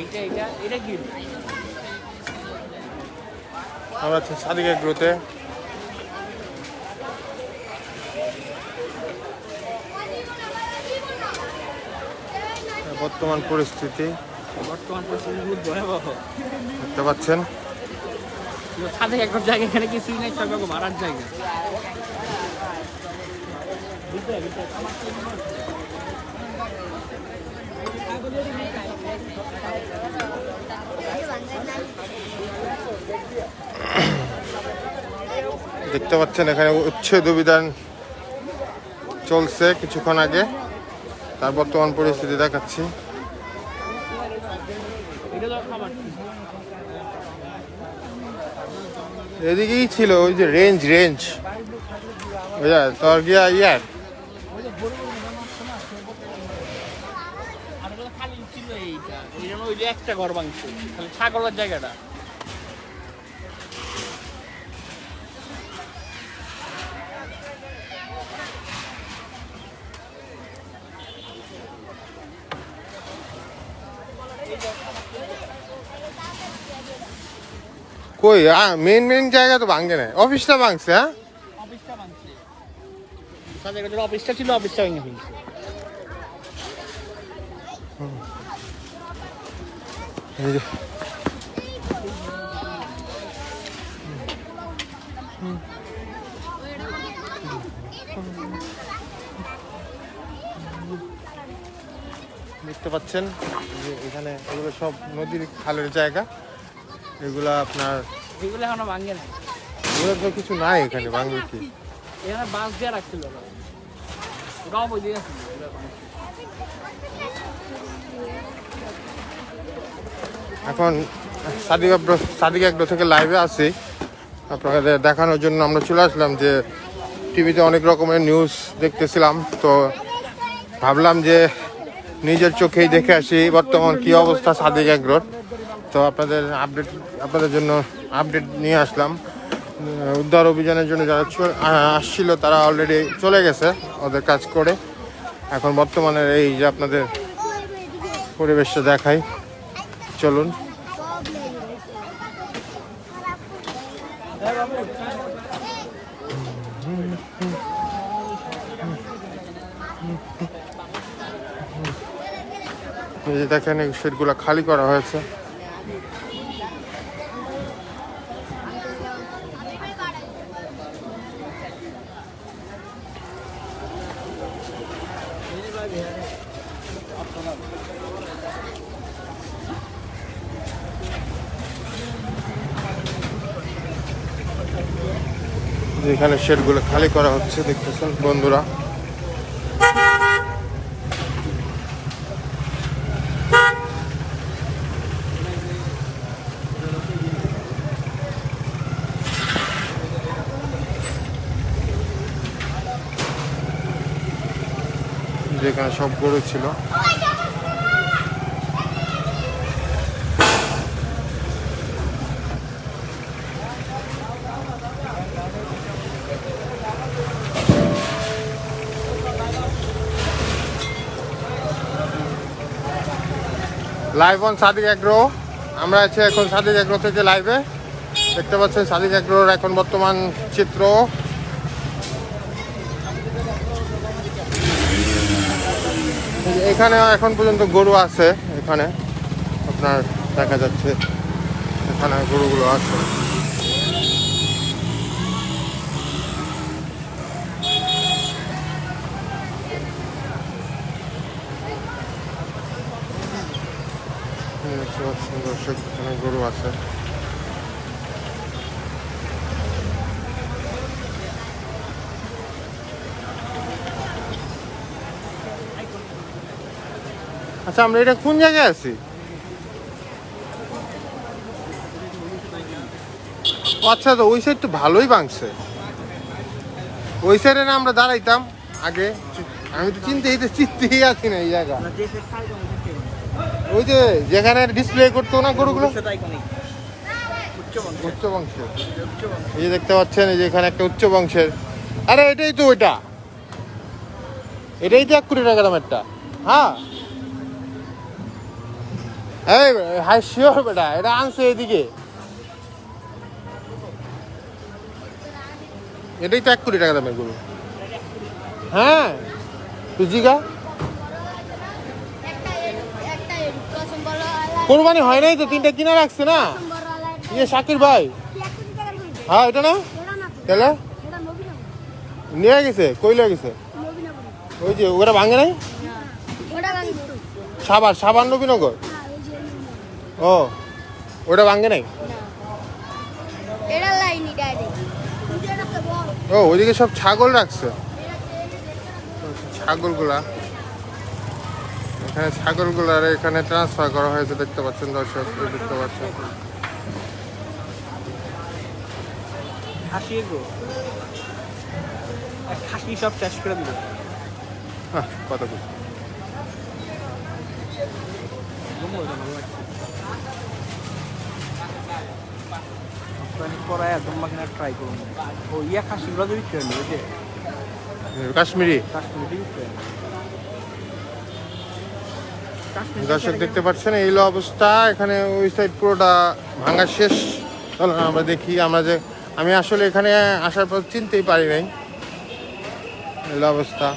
এইটা এটা এটা কি? আমরা আছি সাদিক এগ্রোতে বর্তমান পরিস্থিতি। বর্তমান পরিস্থিতি খুব ভয়াবহ। দেখতে পাচ্ছেন। সাথে জায়গা এখানে কিছুই নেই সব মারার জায়গা। দেখতে পাচ্ছেন, এখানে উচ্ছেদ অভিযান চলছে কিছুক্ষণ আগে। তার বর্তমান পরিস্থিতি দেখাচ্ছি। এদিকেই ছিল ওই যে রেঞ্জ রেঞ্জ। বুঝা তোর গিয়া ইয়ার একটা ঘর ভাঙছে। ছাগলের জায়গাটা। কই? মেন মেন জায়গা তো ভাঙছে না অফিসটা ভাঙছে হ্যাঁ? অফিসটা ভাঙছে। অফিসটা ছিল অফিসটা ভেঙে ফেলছে। দেখতে পাচ্ছেন যে এখানে এগুলো সব নদীর খালের জায়গা। এগুলা আপনার এগুলো এখনও ভাঙে না এগুলো তো কিছু নাই এখানে ভাঙবে কি? এখানে বাঁশ দিয়ে রাখছিল ওরাও বই দিয়ে এখন সাদিক সাদিক আগ্রো থেকে লাইভে আছি। আপনাদের দেখানোর জন্য আমরা চলে আসলাম যে টিভিতে অনেক রকমের নিউজ দেখতেছিলাম। তো ভাবলাম যে নিজের চোখেই দেখে আসি বর্তমান কি অবস্থা সাদিক আগ্রোর তো আপনাদের আপডেট আপনাদের জন্য আপডেট নিয়ে আসলাম। উদ্ধার অভিযানের জন্য যারা আসছিল তারা অলরেডি চলে গেছে ওদের কাজ করে। এখন বর্তমানে এই যে আপনাদের পরিবেশটা দেখাই। চলুন। দেখেন এই সেটগুলো খালি করা হয়েছে। যেখানে শেডগুলো খালি করা হচ্ছে দেখতেছেন বন্ধুরা। যেখানে সব গরু ছিল। লাইভ অন সাদিক অ্যাগ্রো আমরা আছি এখন সাদিক অ্যাগ্রো থেকে লাইভে দেখতে পাচ্ছেন সাদিক অ্যাগ্রোর এখন বর্তমান চিত্র। এখানে এখন পর্যন্ত গরু আছে, এখানে। আপনার দেখা যাচ্ছে, এখানে গরুগুলো আছে। দর্শক গরু আছে। আচ্ছা আমরা এটা কোন জায়গায় আছি? আচ্ছা তো ওই সাইড তো ভালোই ভাঙছে। ওই সাইডে না আমরা দাঁড়াইতাম আগে। আমি তো চিনতেই তো চিনতেই আছি না এই জায়গা। ওই যে যেখানে ডিসপ্লে করতো না গরুগুলো? উচ্চ বংশের। এই যে দেখতে পাচ্ছেন এই যে এখানে একটা উচ্চ বংশের। আরে এটাই তো ওইটা। এটাই তো এক কোটি টাকা দামেরটা। হ্যাঁ। এই হাই শিওর বেটা এটা আনছে এদিকে। এটাই তো এক কোটি টাকা দামের গরু। হ্যাঁ। তুই জিগা? কোরবানি হয় নাই তো, তিনটা কিনা রাখছে না? ইয়ে শাকির ভাই। হ্যাঁ এটা না? তাহলে? নিয়ে গেছে, কই লিয়ে গেছে? ওই যে, ওরা ভাঙে নাই? সাবার সাবান নবীনগর? ও, ওটা ভাঙে নাই? ও, ওইদিকে সব ছাগল রাখছে। ছাগলগুলা। এখানে ছাগলগুলার এখানে ট্রান্সফার করা হয়েছে দেখতে পাচ্ছেন দর্শক দেখতে পাচ্ছেন। খাসি এক খাসি সব শেষ করে দিল। আহ, কত কিছু করায় একদম কিনা ট্রাই করুন। ও ইয়া খাসিগুলো যদি কাশ্মীরি। কাশ্মীরি দর্শক দেখতে পাচ্ছেন এই অবস্থা। এখানে ওই সাইড পুরোটা ভাঙা শেষ। চলো আমরা দেখি আমরা যে আমি আসলে এখানে আসার পর চিনতেই পারি নাই। এই অবস্থা।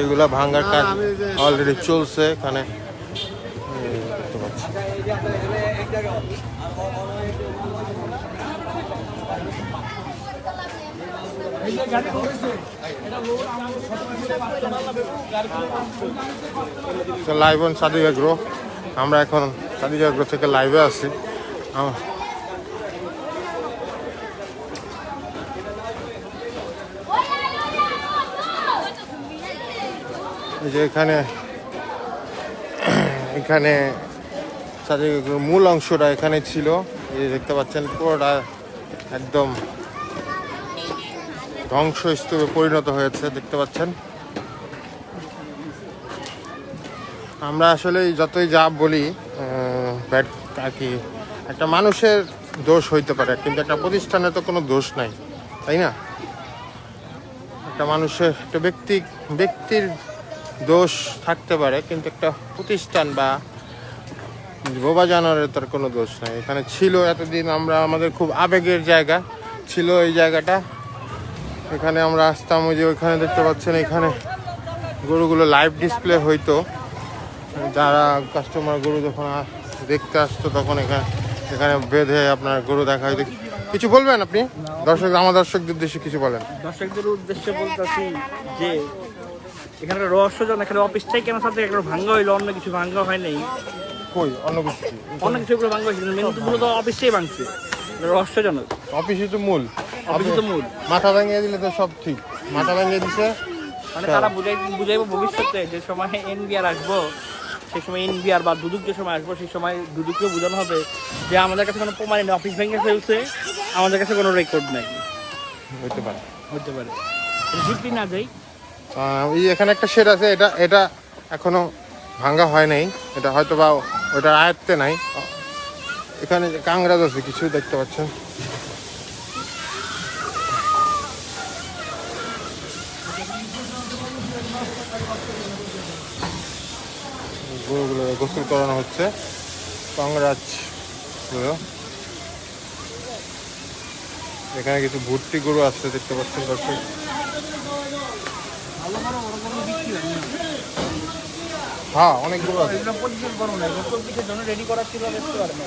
এইগুলা ভাঙার কাজ অলরেডি চলছে এখানে এই দেখতে পাচ্ছি লাইভ অন সাদিক আগ্রো আমরা এখন সাদিক আগ্রো থেকে লাইভে আছি। যে এখানে এখানে সাদিক মূল অংশটা এখানে ছিল। এই দেখতে পাচ্ছেন, পুরোটা একদম ধ্বংসস্তূপে পরিণত হয়েছে, দেখতে পাচ্ছেন। আমরা আসলে যতই যা বলি ব্যাট আর কি, একটা মানুষের দোষ হইতে পারে, কিন্তু একটা প্রতিষ্ঠানে তো কোনো দোষ নাই, তাই না? একটা মানুষের, একটা ব্যক্তি, ব্যক্তির দোষ থাকতে পারে, কিন্তু একটা প্রতিষ্ঠান বা বোবা জানোয়ারের তার কোনো দোষ নাই। এখানে ছিল এতদিন আমরা, আমাদের খুব আবেগের জায়গা, ছিল এই জায়গাটা। এখানে আমরা আসতাম ওই যে ওইখানে দেখতে পাচ্ছেন এখানে গরুগুলো লাইভ ডিসপ্লে হইতো। যারা কাস্টমার গরু যখন দেখতে আসতো তখন এখানে এখানে বেঁধে আপনার গরু দেখা হইতো কিছু বলবেন আপনি? দর্শক আমার দর্শকদের উদ্দেশ্যে কিছু বলেন। দর্শকদের উদ্দেশ্যে বলতেছি যে এখানে রহস্যজন এখানে অফিসটাই কেন সাথে একটা ভাঙ্গা হইল অন্য কিছু ভাঙ্গা হয় নাই। কই? অন্য কিছু? অন্য কিছু ভাঙ্গা হয়েছিল মেন তো মূলত অফিসটাই ভাঙছে। রহস্যজনক। অফিসই তো মূল। মাথা ভাঙিয়ে দিলে তো সব ঠিক। মাথা ভাঙিয়ে দিছে। মানে তারা বুঝাই বুঝাইবো ভবিষ্যতে যে সময় এনবিআর আসব সেই সময় এনবিআর বা দুদুক যে সময় আসব সেই সময় দুদুককেও বোঝানো হবে যে আমাদের কাছে কোনো প্রমাণ নেই। অফিস ভেঙে ফেলছে আমাদের কাছে কোনো রেকর্ড নাই। হইতে পারে। হতে পারে। ঝুঁকি না যাই এই এখানে একটা শেড আছে এটা এটা এখনও ভাঙ্গা হয় নাই। এটা হয়তো বা ওটার আয়ত্তে নাই। এখানে যে কাংরাজ আছে কিছু দেখতে পাচ্ছেন। গোসল করানো হচ্ছে। কাংরাজ। এখানে কিছু ভর্তি গরু আছে, দেখতে পাচ্ছেন দর্শক। হ্যাঁ অনেক গরু আছে রেডি করা ছিল পারে না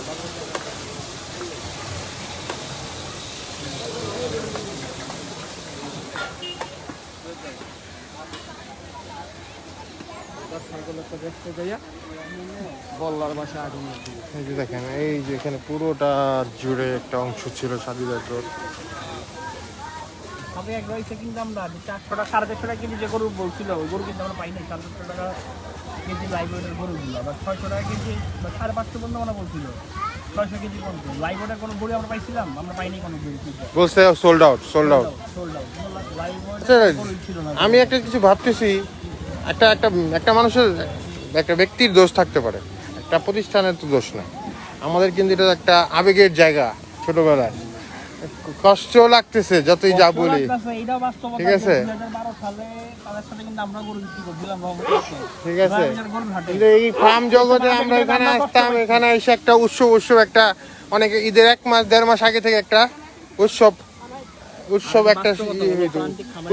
বল্লার বাসা আগুন এই যে দেখেন এই যে এখানে পুরোটা জুড়ে একটা অংশ ছিল সাদিদার রোড সবে এক রয়েছে কিন্তু আমরা যে চারশো টাকা সাড়ে চারশো টাকা কেজি যে গরু বলছিল ওই গরু কিন্তু আমরা পাই সাড়ে চারশো টাকা কেজি গরুগুলো বা ছয়শো টাকা কেজি বা সাড়ে পাঁচশো পর্যন্ত আমরা বলছিল ছয়শো কেজি পর্যন্ত। কোনো গরু আমরা পাইছিলাম আমরা পাইনি কোনো গরু বলছে sold out sold out sold out গরুই ছিল না। আমি একটা কিছু ভাবতেছি একটা একটা একটা মানুষের একটা ব্যক্তির দোষ থাকতে পারে। একটা প্রতিষ্ঠানের তো দোষ না। আমাদের কিন্তু এটা একটা আবেগের জায়গা ছোটবেলায়। কষ্ট লাগতেছে যতই যা বলি। ঠিক আছে। যে 2012 সালে তাদের সাথে কিন্তু আমরা গরু বিক্রি করছিলাম রহমতপুরতে। ঠিক আছে। এই ফার্ম জগতে আমরা এখানে আসতাম এখানে এসে একটা উৎসব উৎসব একটা অনেকে ঈদের এক মাস দেড় মাস আগে থেকে একটা উৎসব উৎসব একটা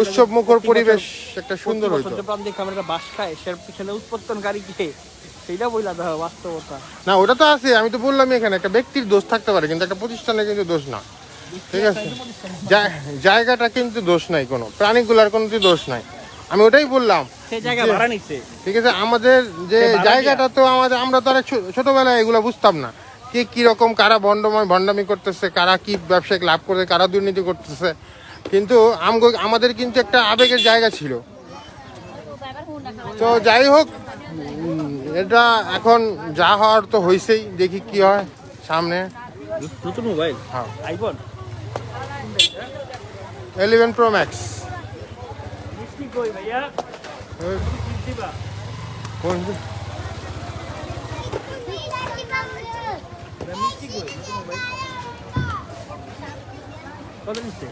উৎসব মুখর পরিবেশ একটা সুন্দর হইতো প্রান্তিক খামারের বাস খায় সের পিছনে উৎপত্তনকারী কে? সেইটা বইলা দেওয়া বাস্তবতা। না ওটা তো আছে আমি তো বললাম এখানে একটা ব্যক্তির দোষ থাকতে পারে কিন্তু একটা প্রতিষ্ঠানের কিন্তু দোষ না। ঠিক আছে? জায়গাটা কিন্তু দোষ নাই কোনো প্রাণীগুলার কোনো দোষ নাই। আমি ওটাই বললাম সেই জায়গা ভাড়া নিচ্ছে। ঠিক আছে আমাদের যে জায়গাটা তো আমাদের আমরা তো ছোটবেলায় এগুলো বুঝতাম না। কে কীরকম কারা ভণ্ডময় ভণ্ডামি করতেছে কারা কি ব্যবসায়িক লাভ করতে কারা দুর্নীতি করতেছে। কিন্তু আমাদের কিন্তু একটা আবেগের জায়গা ছিল। তো যাই হোক এটা এখন যা হওয়ার তো হয়েছেই দেখি কি হয় সামনে। নতুন মোবাইল? হ্যাঁ। আইফোন ইলেভেন প্রো ম্যাক্স মিষ্টি কই ভাইয়া মিষ্টি বা মিষ্টি কই নতুন মোবাইল কত নিচ্ছে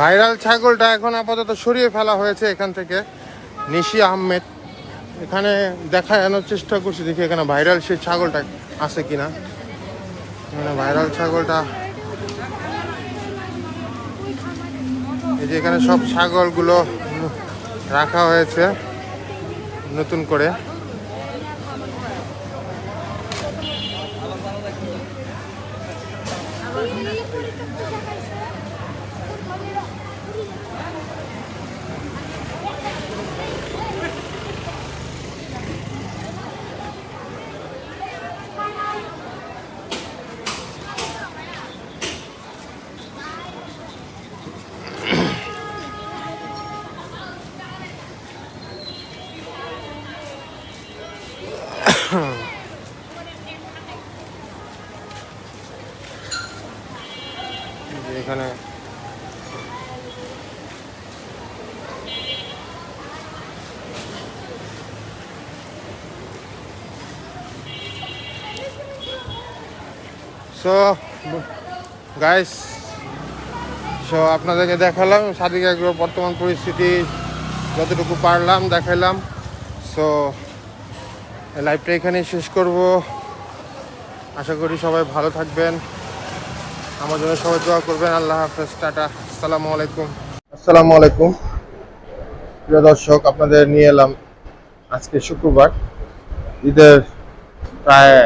ভাইরাল ছাগলটা এখন আপাতত সরিয়ে ফেলা হয়েছে এখান থেকে। নিশি আহমেদ। এখানে দেখানোর চেষ্টা করছি, দেখি এখানে ভাইরাল সেই ছাগলটা আছে কিনা। এখানে ভাইরাল ছাগলটা। এই যে এখানে সব ছাগলগুলো রাখা হয়েছে নতুন করে। এখানে সো গাইস সো আপনাদেরকে দেখালাম সাদিক এগ্রোর বর্তমান পরিস্থিতি যতটুকু পারলাম দেখালাম সো লাইভটা এখানেই শেষ করব। আশা করি সবাই ভালো থাকবেন। আমার জন্য সবাই দোয়া করবেন। আল্লাহ হাফেজ। টাটা। আসসালামু আলাইকুম। আসসালামু আলাইকুম। প্রিয় দর্শক, আপনাদের নিয়ে এলাম আজকে শুক্রবার। ঈদের প্রায়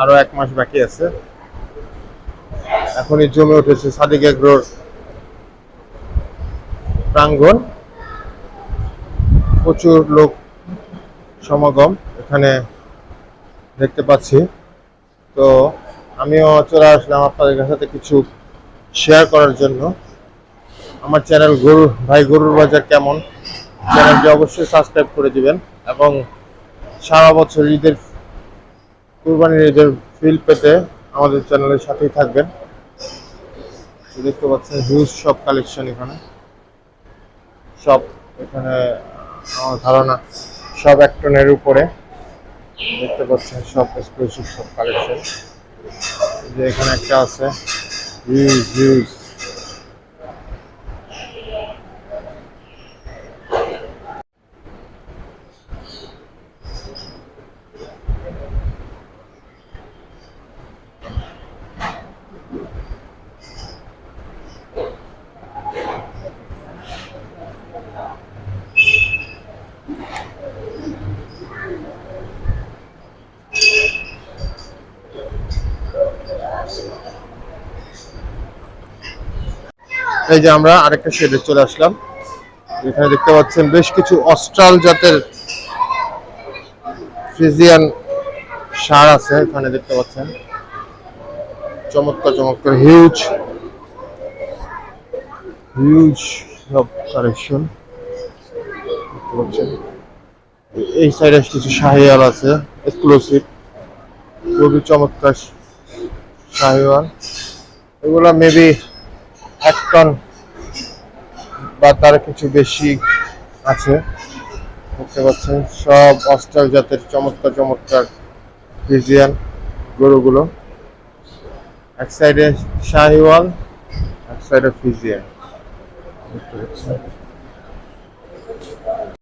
আরও এক মাস বাকি আছে। এখনই জমে উঠেছে সাদিক এগ্রোর প্রাঙ্গণ। প্রচুর লোক সমাগম। এখানে দেখতে পাচ্ছি। তো আমিও চলে আসলাম আপনাদের সাথে কিছু শেয়ার করার জন্য। আমার চ্যানেল গরু ভাই গরুর বাজার কেমন? চ্যানেলটি অবশ্যই সাবস্ক্রাইব করে দিবেন এবং সারা বছর ঈদের, কুরবানির ঈদের ফিল পেতে আমাদের চ্যানেলের সাথেই থাকবেন। দেখতে পাচ্ছেন হিউজ সব কালেকশন এখানে। সব এখানে, আমার ধারণা সব এক টনের উপরে। দেখতে পাচ্ছেন সব এক্সক্লুসিভ সব কালেকশন যে এখানে একটা আছে। হিউজ হিউজ এই যে আমরা আরেকটা শেডে চলে আসলাম। এখানে দেখতে পাচ্ছেন বেশ কিছু অস্ট্রাল জাতের ফ্রিজিয়ান সার আছে এখানে দেখতে পাচ্ছেন। চমৎকার চমৎকার হিউজ হিউজ সব কালেকশন দেখতে পাচ্ছেন। এই সাইডে কিছু শাহিয়াল আছে এক্সক্লুসিভ খুবই চমৎকার শাহিওয়াল। এগুলো মেবি এক টন বা তার কিছু বেশি আছে, দেখতে পাচ্ছেন, সব অস্ট্রাল জাতের চমৎকার চমৎকার ফিজিয়ান গরুগুলো। এক সাইডে শাহিওয়াল, এক সাইডে ফিজিয়ান। দেখতে পাচ্ছেন।